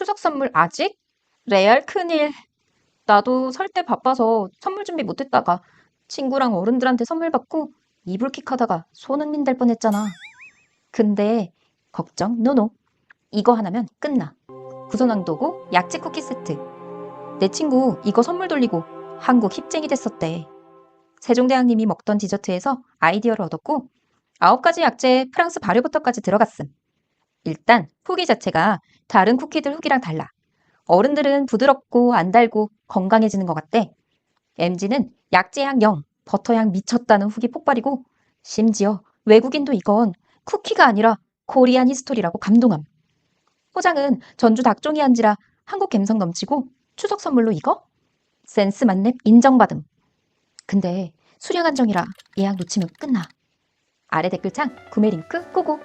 추석 선물 아직? 레알 큰일. 나도 설 때 바빠서 선물 준비 못했다가 친구랑 어른들한테 선물 받고 이불킥 하다가 손흥민 될 뻔했잖아. 근데 걱정 노노. 이거 하나면 끝나. 구선왕 도구 약재 쿠키 세트. 내 친구 이거 선물 돌리고 한국 힙쟁이 됐었대. 세종대왕님이 먹던 디저트에서 아이디어를 얻었고 아홉 가지 약재에 프랑스 발효버터까지 들어갔음. 일단 후기 자체가 다른 쿠키들 후기랑 달라. 어른들은 부드럽고 안 달고 건강해지는 것 같대. MG는 약재향 0, 버터향 미쳤다는 후기 폭발이고 심지어 외국인도 이건 쿠키가 아니라 코리안 히스토리라고 감동함. 포장은 전주 닭종이 한지라 한국 감성 넘치고 추석 선물로 이거? 센스 만렙 인정받음. 근데 수량 한정이라 예약 놓치면 끝나. 아래 댓글창 구매 링크 꼬고